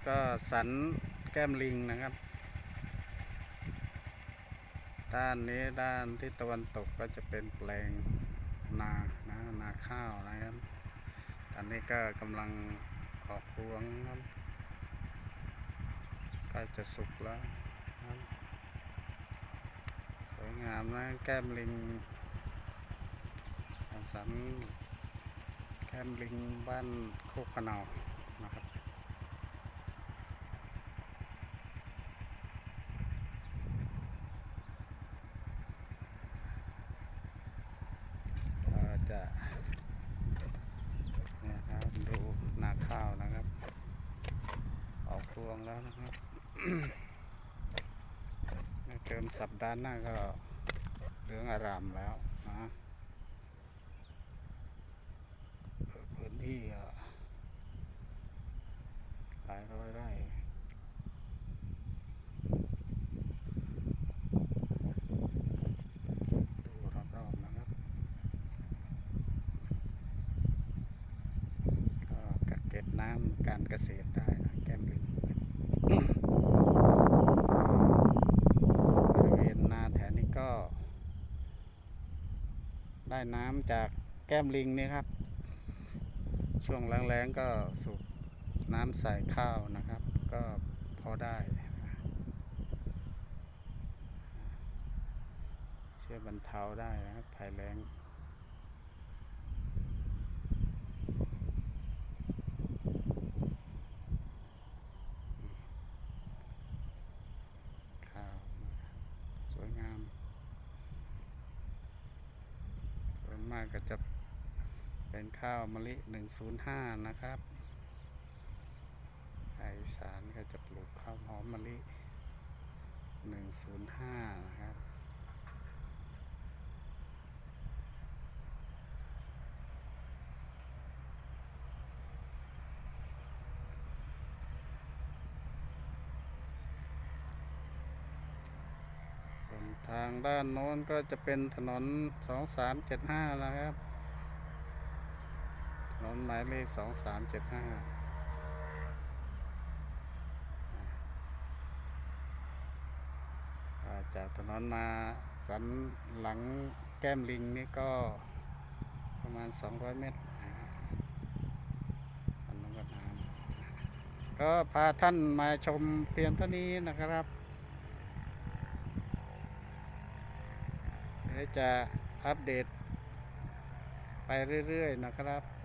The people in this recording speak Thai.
แล้วก็สันแก้มลิงนะครับ ด้านนี้ด้านที่ตะวันตกก็จะเป็นแปลงนานะนาข้าวนะครับ ตอนนี้ก็กำลังออกรวงครับใกล้จะสุกแล้วครับสวยงามนะแก้มลิงสันแก้มลิงบ้านโคกขนานะครับ ก็จะเนี่ยครับดูนาข้าวนะครับ ออกรวง แล้วนะครับเกินสัปดาห์หน้าก็เหลืองอารามแล้วนะพื้นที่หลายร้อยไร่ดูรอบๆนะครับก็กักเก็บน้ำการเกษตรได้นะแก้มลิงบริเวณนาแถวนี้ก็ ได้น้ำจากแก้มลิงนี่ครับ ช่วงแรงๆก็สูบน้ำใส่ข้าวนะครับ ก็พอได้ช่วยบรรเทาได้นะครับภัยแล้ง ข้าวนะครับสวยงามส่วนมา ก็จะเป็นข้าวมะลิ 105 นะครับไอสารก็จะปลูกข้าวหอมมะลิ 105 นะครับ ทางด้านโน้นก็จะเป็นถนน 2375 แล้วครับ ถนนหมายเลข 2375อ่าจากถนนมาสันหลังแก้มลิงนี่ก็ประมาณ 200 เมตรนะครับอันนั้นก็น้ำก็พาท่านมาชมเพียงเท่านี้นะครับ ดี๋ยวจะอัปเดตไปเรื่อยๆนะครับ